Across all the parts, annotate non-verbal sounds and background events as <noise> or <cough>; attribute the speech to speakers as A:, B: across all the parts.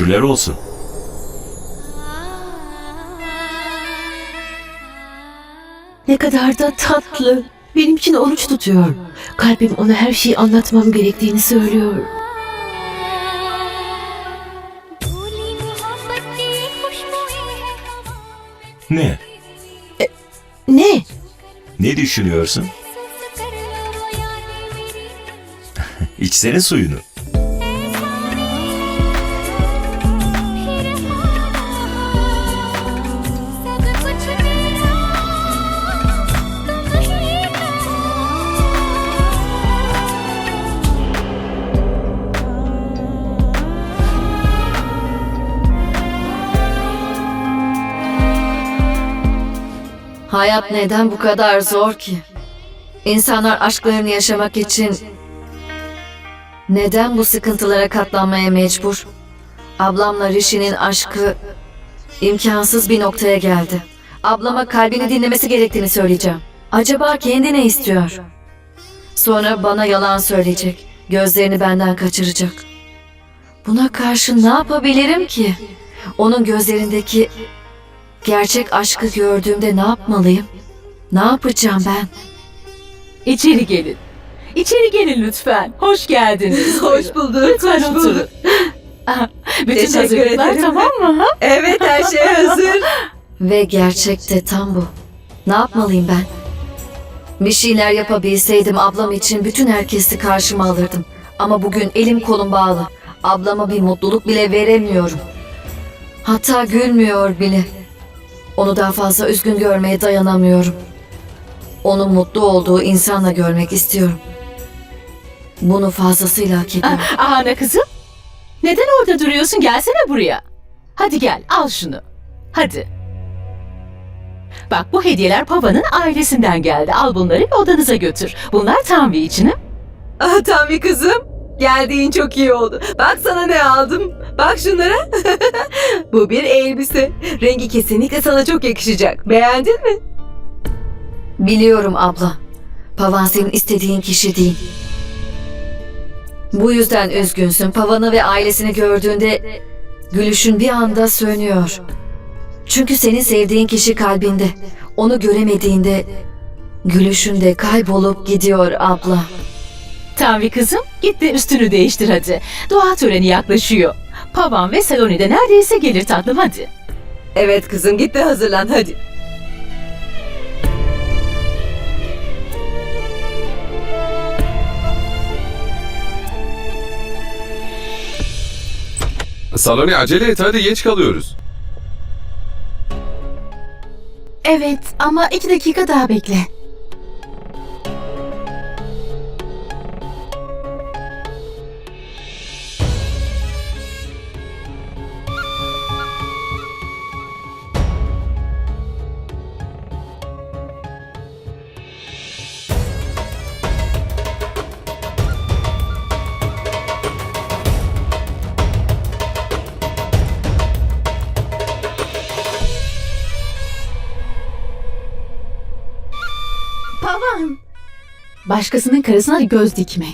A: Şükürler olsun.
B: Ne kadar da tatlı. Benim için oruç tutuyor. Kalbim ona her şeyi anlatmam gerektiğini söylüyor.
C: Ne? E,
A: ne?
B: Ne
A: düşünüyorsun? <laughs> İçsene suyunu.
D: Hayat neden bu kadar zor ki? İnsanlar aşklarını yaşamak için neden bu sıkıntılara katlanmaya mecbur? Ablamla Rishi'nin aşkı imkansız bir noktaya geldi. Ablama kalbini dinlemesi gerektiğini söyleyeceğim. Acaba kendi ne istiyor? Sonra bana yalan söyleyecek. Gözlerini benden kaçıracak. Buna karşı ne yapabilirim ki? Onun gözlerindeki Gerçek aşkı gördüğümde ne yapmalıyım? Ne yapacağım ben?
E: İçeri gelin. İçeri gelin lütfen. Hoş geldiniz. <laughs>
F: Hoş bulduk.
E: Lütfen
F: hoş
E: oturun.
F: bulduk. <laughs>
E: Bütün
F: Teşekkür
E: hazırlıklar
F: ederim.
E: tamam mı? ha? <laughs>
F: Evet her şey hazır.
D: Ve gerçekte tam bu. Ne yapmalıyım ben? Bir şeyler yapabilseydim ablam için bütün herkesi karşıma alırdım. Ama bugün elim kolum bağlı. Ablama bir mutluluk bile veremiyorum. Hatta gülmüyor bile. Onu daha fazla üzgün görmeye dayanamıyorum. Onu mutlu olduğu insanla görmek istiyorum. Bunu fazlasıyla hak ediyorum.
E: Ah, Ahana kızım. Neden orada duruyorsun? Gelsene buraya. Hadi gel al şunu. Hadi. Bak bu hediyeler Pava'nın ailesinden geldi. Al bunları ve odanıza götür. Bunlar Tanvi için. ha?
F: Ah Tanvi kızım. Geldiğin çok iyi oldu. Bak sana ne aldım. Bak şunlara. <laughs> Bu bir elbise. Rengi kesinlikle sana çok yakışacak. Beğendin mi?
D: Biliyorum abla. Pavan senin istediğin kişi değil. Bu yüzden üzgünsün. Pavan'ı ve ailesini gördüğünde gülüşün bir anda sönüyor. Çünkü senin sevdiğin kişi kalbinde. Onu göremediğinde gülüşün de kaybolup gidiyor abla.
E: Tanvi kızım git de üstünü değiştir hadi. Dua töreni yaklaşıyor. Pavan ve Saloni de neredeyse gelir tatlım hadi.
F: Evet kızım git de hazırlan hadi.
G: Saloni acele et hadi geç kalıyoruz.
H: Evet ama iki dakika daha bekle. Başkasının karısına göz dikme.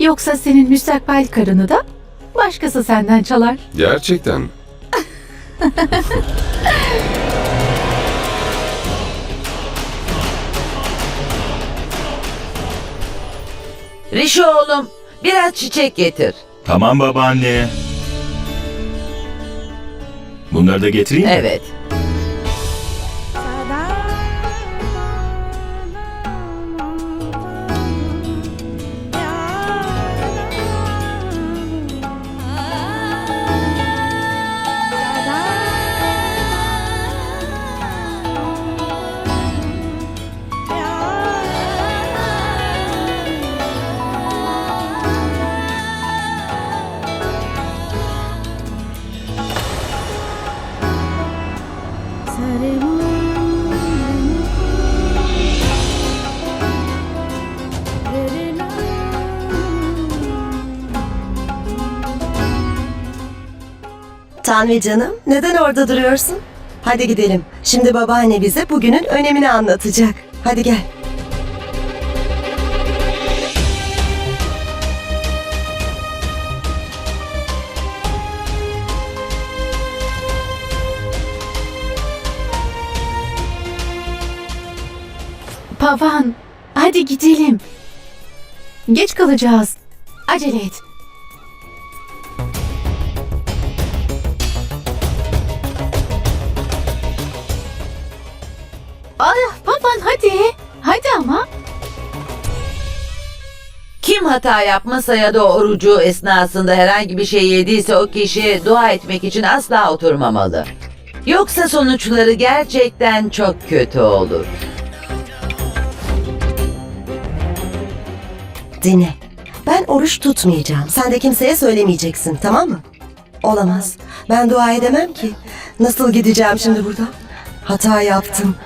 H: Yoksa senin müstakbel karını da başkası senden çalar.
G: Gerçekten. <laughs>
I: Rişi oğlum biraz çiçek getir.
A: Tamam babaanne. Bunları da getireyim mi?
I: Evet.
J: Tanrı canım, neden orada duruyorsun? Hadi gidelim. Şimdi babaanne bize bugünün önemini anlatacak. Hadi gel.
H: Pavan, hadi gidelim. Geç kalacağız. Acele et.
I: Kim hata yapmasa ya da orucu esnasında herhangi bir şey yediyse o kişi dua etmek için asla oturmamalı. Yoksa sonuçları gerçekten çok kötü olur.
J: Dinle. Ben oruç tutmayacağım. Sen de kimseye söylemeyeceksin tamam mı? Olamaz. Ben dua edemem ki. Nasıl gideceğim şimdi buradan? Hata yaptım.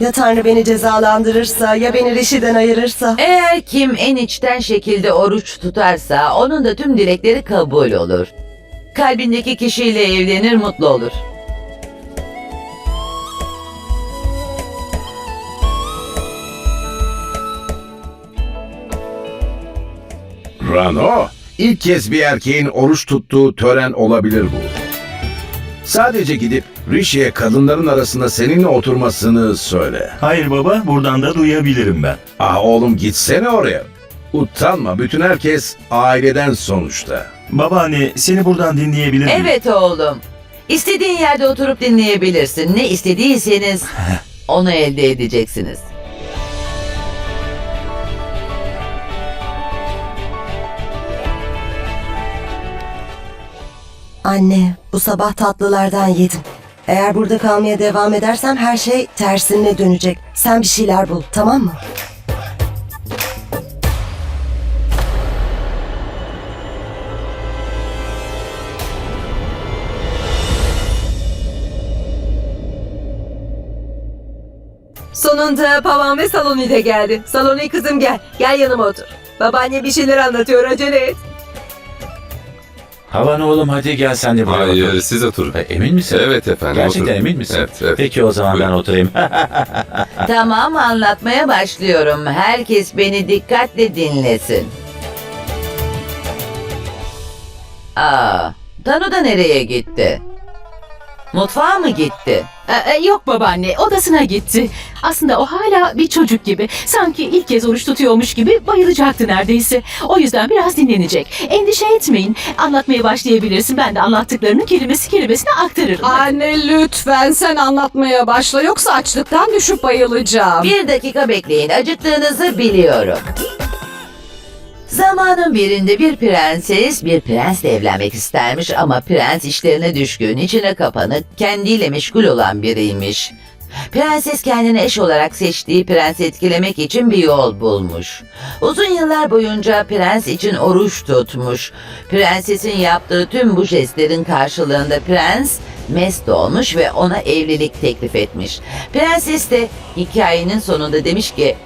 J: Ya Tanrı beni cezalandırırsa ya beni Rişi'den ayırırsa.
I: Eğer kim en içten şekilde oruç tutarsa onun da tüm dilekleri kabul olur. Kalbindeki kişiyle evlenir mutlu olur.
K: Rano, ilk kez bir erkeğin oruç tuttuğu tören olabilir bu. Sadece gidip Rishi'ye kadınların arasında seninle oturmasını söyle.
A: Hayır baba, buradan da duyabilirim ben.
K: Ah oğlum gitsene oraya. Utanma, bütün herkes aileden sonuçta.
A: Babaanne, seni buradan dinleyebilir miyim?
I: Evet oğlum. İstediğin yerde oturup dinleyebilirsin. Ne istediyseniz <laughs> onu elde edeceksiniz.
J: Anne, bu sabah tatlılardan yedim. Eğer burada kalmaya devam edersem her şey tersine dönecek. Sen bir şeyler bul, tamam mı?
F: Sonunda Pavan ve Saloni de geldi. Saloni kızım gel. Gel yanıma otur. Babaanne bir şeyler anlatıyor acele et.
L: Havan oğlum hadi gel sen de buraya
G: Hayır
L: otur.
G: siz oturun.
L: E, Emin misin?
G: Evet efendim.
L: Gerçekten
G: oturun.
L: emin misin?
G: Evet, evet.
L: Peki o zaman ben
G: Buyurun.
L: oturayım. <laughs>
I: Tamam anlatmaya başlıyorum. Herkes beni dikkatle dinlesin. Aa, Tanu da nereye gitti? Mutfağa mı gitti?
E: Ee, e, yok babaanne odasına gitti. Aslında o hala bir çocuk gibi. Sanki ilk kez oruç tutuyormuş gibi bayılacaktı neredeyse. O yüzden biraz dinlenecek. Endişe etmeyin. Anlatmaya başlayabilirsin. Ben de anlattıklarını kelimesi kelimesine aktarırım.
M: Anne lütfen sen anlatmaya başla yoksa açlıktan düşüp bayılacağım.
I: Bir dakika bekleyin. Acıktığınızı biliyorum. Zamanın birinde bir prenses bir prensle evlenmek istermiş ama prens işlerine düşkün, içine kapanık, kendiyle meşgul olan biriymiş. Prenses kendine eş olarak seçtiği prensi etkilemek için bir yol bulmuş. Uzun yıllar boyunca prens için oruç tutmuş. Prensesin yaptığı tüm bu jestlerin karşılığında prens mest olmuş ve ona evlilik teklif etmiş. Prenses de hikayenin sonunda demiş ki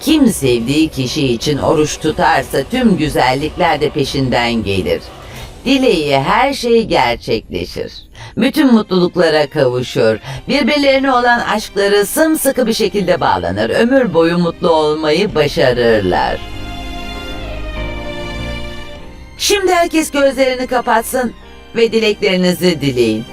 I: kim sevdiği kişi için oruç tutarsa tüm güzellikler de peşinden gelir. Dileği her şey gerçekleşir. Bütün mutluluklara kavuşur. Birbirlerine olan aşkları sımsıkı bir şekilde bağlanır. Ömür boyu mutlu olmayı başarırlar. Şimdi herkes gözlerini kapatsın ve dileklerinizi dileyin.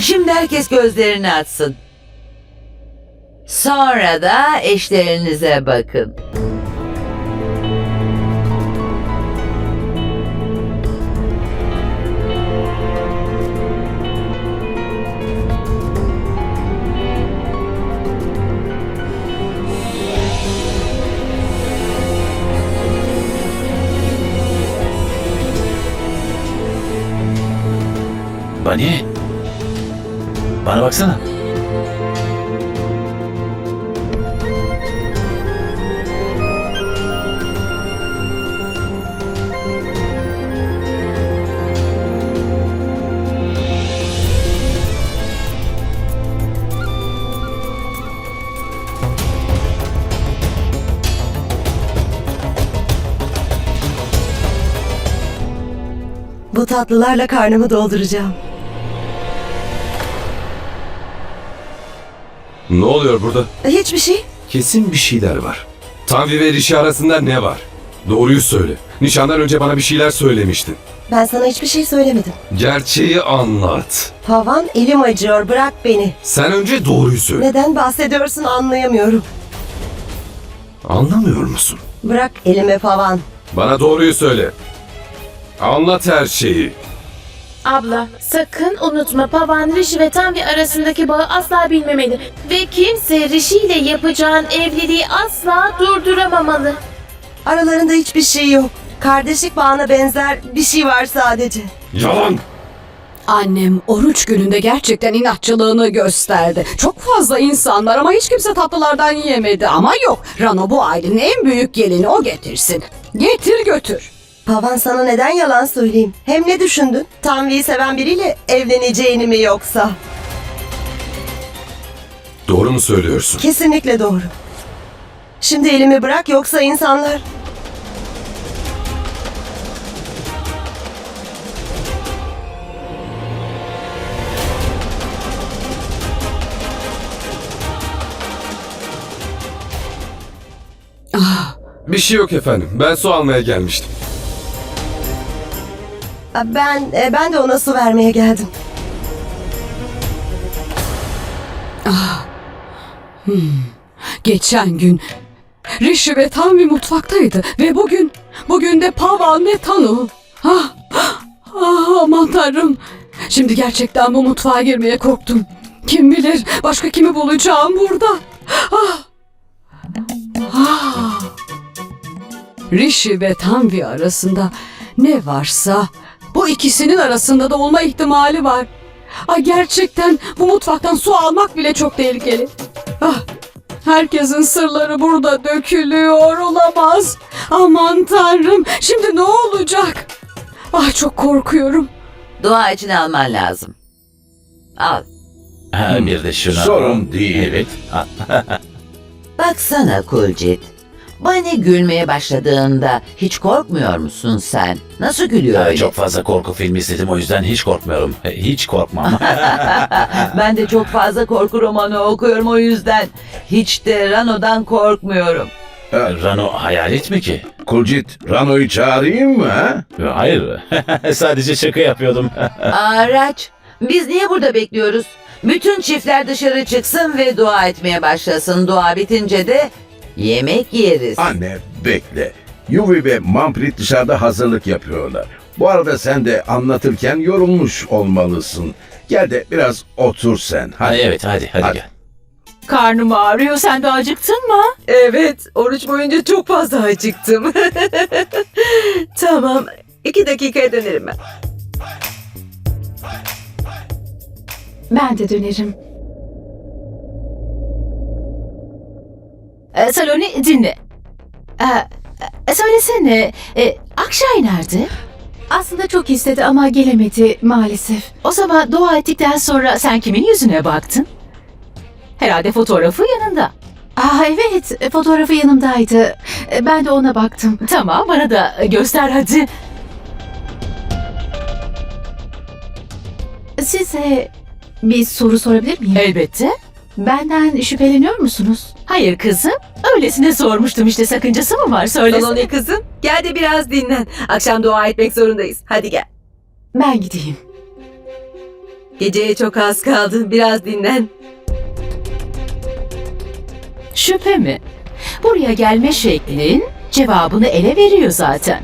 I: Şimdi herkes gözlerini açsın. Sonra da eşlerinize bakın.
L: Bani. Bana baksana.
J: Bu tatlılarla karnımı dolduracağım.
G: Ne oluyor burada?
J: Hiçbir şey.
G: Kesin bir şeyler var. Tanvi ve Rishi arasında ne var? Doğruyu söyle. Nişandan önce bana bir şeyler söylemiştin.
J: Ben sana hiçbir şey söylemedim.
G: Gerçeği anlat.
J: Pavan elim acıyor bırak beni.
G: Sen önce doğruyu söyle.
J: Neden bahsediyorsun anlayamıyorum.
G: Anlamıyor musun?
J: Bırak elimi Pavan.
G: Bana doğruyu söyle. Anlat her şeyi.
N: Abla, sakın unutma Pavan, Rishi ve Tanvi arasındaki bağı asla bilmemeli. Ve kimse Rishi ile yapacağın evliliği asla durduramamalı.
J: Aralarında hiçbir şey yok. Kardeşlik bağına benzer bir şey var sadece.
G: Yalan!
M: Annem oruç gününde gerçekten inatçılığını gösterdi. Çok fazla insan var ama hiç kimse tatlılardan yiyemedi. Ama yok, Rano bu ailenin en büyük gelini o getirsin. Getir götür.
J: Pavan sana neden yalan söyleyeyim? Hem ne düşündün? Tanvi'yi seven biriyle evleneceğini mi yoksa?
G: Doğru mu söylüyorsun?
J: Kesinlikle doğru. Şimdi elimi bırak yoksa insanlar...
G: Bir şey yok efendim. Ben su almaya gelmiştim.
J: Ben e, ben de ona su vermeye geldim.
M: Geçen gün Rishi ve Tanvi mutfaktaydı ve bugün, bugün de Pavan ve Tanu. Ah, ah aman tanrım. Şimdi gerçekten bu mutfağa girmeye korktum. Kim bilir başka kimi bulacağım burada. Ah. Ah. Rishi ve Tanvi arasında ne varsa bu ikisinin arasında da olma ihtimali var. Ay gerçekten bu mutfaktan su almak bile çok tehlikeli. Ah, herkesin sırları burada dökülüyor olamaz. Aman tanrım şimdi ne olacak? Ah çok korkuyorum.
I: Dua için alman lazım. Al.
L: Ha, bir de şuna.
K: Sorun değil.
L: Evet. <laughs>
I: Baksana Kulcit. Bani gülmeye başladığında hiç korkmuyor musun sen? Nasıl gülüyor öyle?
L: Çok fazla korku filmi izledim o yüzden hiç korkmuyorum. Hiç korkmam. <laughs>
I: ben de çok fazla korku romanı okuyorum o yüzden. Hiç de Rano'dan korkmuyorum.
L: Rano hayalet mi ki?
K: Kulcit, Rano'yu çağırayım mı ha?
L: Hayır. <laughs> Sadece şaka yapıyordum. <laughs>
I: Araç, biz niye burada bekliyoruz? Bütün çiftler dışarı çıksın ve dua etmeye başlasın. Dua bitince de yemek yeriz.
K: Anne bekle. Yuvi ve Manfred dışarıda hazırlık yapıyorlar. Bu arada sen de anlatırken yorulmuş olmalısın. Gel de biraz otur sen.
L: Ha,
K: Hadi.
L: evet hadi hadi,
K: Hadi.
L: gel.
E: Karnım ağrıyor. Sen de acıktın mı?
F: Evet, oruç boyunca çok fazla acıktım. <laughs> tamam, iki dakikaya dönerim ben.
H: Ben de dönerim.
E: Ee, Saloni dinle. Ee, e, söylesene, e, Akşay nerede?
H: Aslında çok istedi ama gelemedi maalesef.
E: O zaman dua ettikten sonra sen kimin yüzüne baktın? Herhalde fotoğrafı yanında.
H: Aa evet, fotoğrafı yanımdaydı. Ben de ona baktım.
E: Tamam, bana da göster hadi.
H: Size bir soru sorabilir miyim?
E: Elbette.
H: Benden şüpheleniyor musunuz?
E: Hayır kızım, öylesine sormuştum işte sakıncası mı var söylesene.
F: Saloni kızım, gel de biraz dinlen. Akşam dua etmek zorundayız. Hadi gel.
H: Ben gideyim.
F: Geceye çok az kaldı. Biraz dinlen.
E: Şüphe mi? Buraya gelme şeklin cevabını ele veriyor zaten.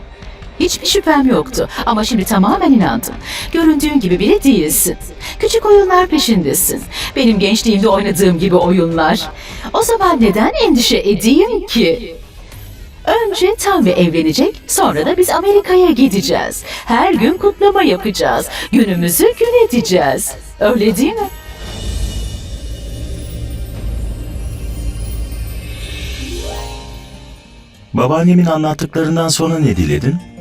E: Hiçbir şüphem yoktu ama şimdi tamamen inandım. Göründüğün gibi biri değilsin. Küçük oyunlar peşindesin. Benim gençliğimde oynadığım gibi oyunlar. O zaman neden endişe edeyim ki? Önce Tanvi evlenecek, sonra da biz Amerika'ya gideceğiz. Her gün kutlama yapacağız. Günümüzü gün edeceğiz. Öyle değil mi?
A: Babaannemin anlattıklarından sonra ne diledin?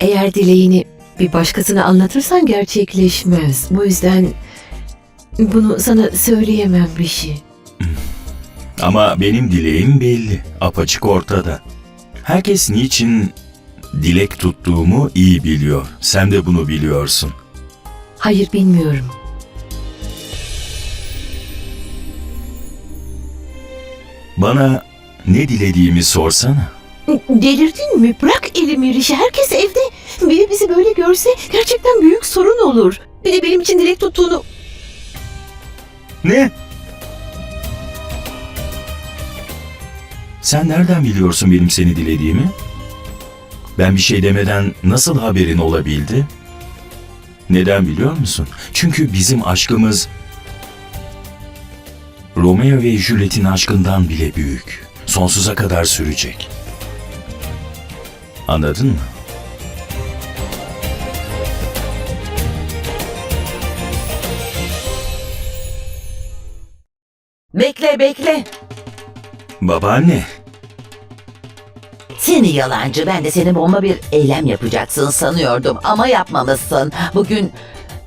B: Eğer dileğini bir başkasına anlatırsan gerçekleşmez. Bu yüzden bunu sana söyleyemem bir şey. <laughs>
A: Ama benim dileğim belli. Apaçık ortada. Herkes niçin dilek tuttuğumu iyi biliyor. Sen de bunu biliyorsun.
B: Hayır bilmiyorum.
A: Bana ne dilediğimi sorsana.
B: Delirdin mi? Bırak elimi Rişi. Herkes evde. Biri bizi böyle görse gerçekten büyük sorun olur. Bir de benim için dilek tuttuğunu...
A: Ne? Sen nereden biliyorsun benim seni dilediğimi? Ben bir şey demeden nasıl haberin olabildi? Neden biliyor musun? Çünkü bizim aşkımız Romeo ve Juliet'in aşkından bile büyük. Sonsuza kadar sürecek. Anladın mı?
I: Bekle bekle.
A: Babaanne,
I: Seni yalancı ben de seni bomba bir eylem yapacaksın sanıyordum ama yapmamışsın. Bugün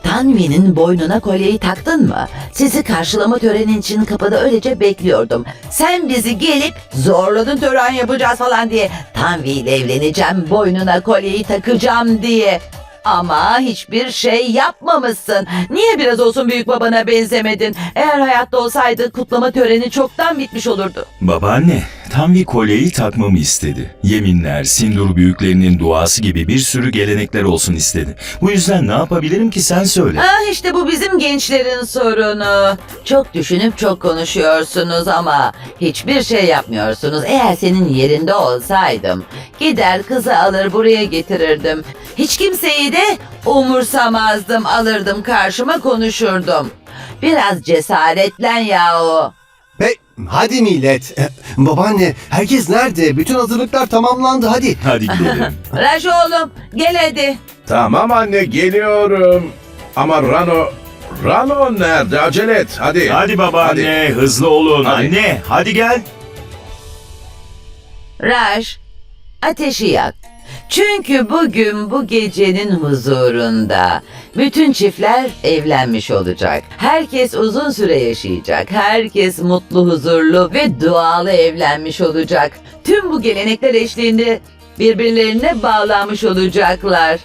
I: Tanvi'nin boynuna kolyeyi taktın mı? Sizi karşılama töreni için kapıda öylece bekliyordum. Sen bizi gelip zorladın tören yapacağız falan diye. Tanvi ile evleneceğim, boynuna kolyeyi takacağım diye. Ama hiçbir şey yapmamışsın. Niye biraz olsun büyük babana benzemedin? Eğer hayatta olsaydı kutlama töreni çoktan bitmiş olurdu.
A: babaanne tam bir kolyeyi takmamı istedi. Yeminler, sindur büyüklerinin duası gibi bir sürü gelenekler olsun istedi. Bu yüzden ne yapabilirim ki sen söyle.
I: Ah işte bu bizim gençlerin sorunu. Çok düşünüp çok konuşuyorsunuz ama hiçbir şey yapmıyorsunuz. Eğer senin yerinde olsaydım gider kızı alır buraya getirirdim. Hiç kimseyi de umursamazdım alırdım karşıma konuşurdum. Biraz cesaretlen yahu.
O: Hey, hadi millet. Eh, Babaanne, herkes nerede? Bütün hazırlıklar tamamlandı hadi.
A: Hadi gidelim. <laughs>
I: Raj oğlum gel hadi.
K: Tamam anne geliyorum. Ama Rano... Rano nerede? Acele et hadi.
A: Hadi babaanne hızlı olun.
K: Hadi.
A: Anne hadi gel.
I: Raj, ateşi yak. Çünkü bugün bu gecenin huzurunda bütün çiftler evlenmiş olacak. Herkes uzun süre yaşayacak. Herkes mutlu, huzurlu ve dualı evlenmiş olacak. Tüm bu gelenekler eşliğinde birbirlerine bağlanmış olacaklar.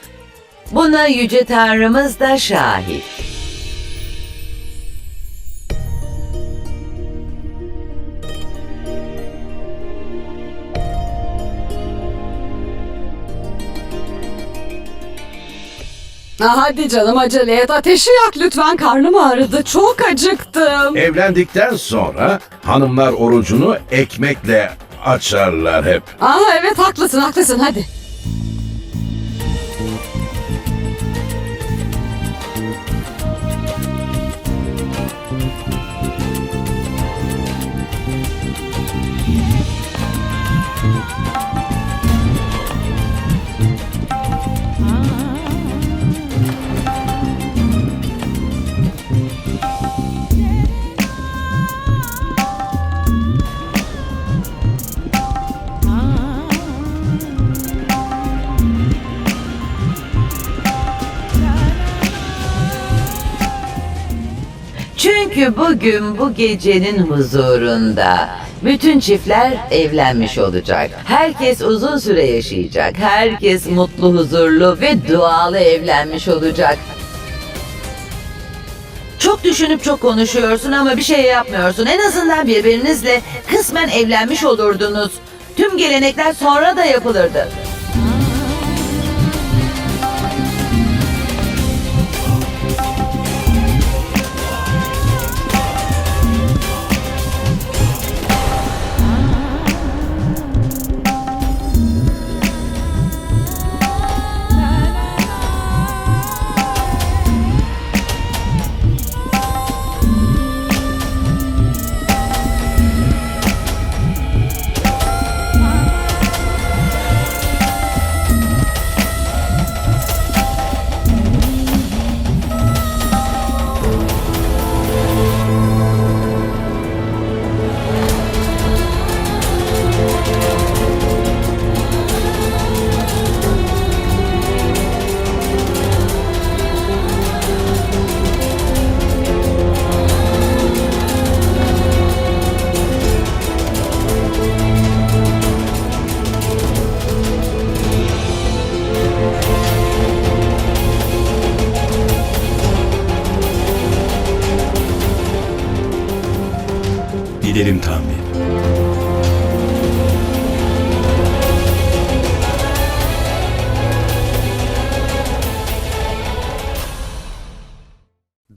I: Buna yüce Tanrımız da şahit.
M: Ah, Hadi canım acele et. Ateşi yak lütfen. Karnım ağrıdı. Çok acıktım.
K: Evlendikten sonra hanımlar orucunu ekmekle açarlar hep.
M: Aa evet haklısın haklısın hadi.
I: Çünkü bugün bu gecenin huzurunda bütün çiftler evlenmiş olacak. Herkes uzun süre yaşayacak. Herkes mutlu, huzurlu ve dualı evlenmiş olacak. Çok düşünüp çok konuşuyorsun ama bir şey yapmıyorsun. En azından birbirinizle kısmen evlenmiş olurdunuz. Tüm gelenekler sonra da yapılırdı.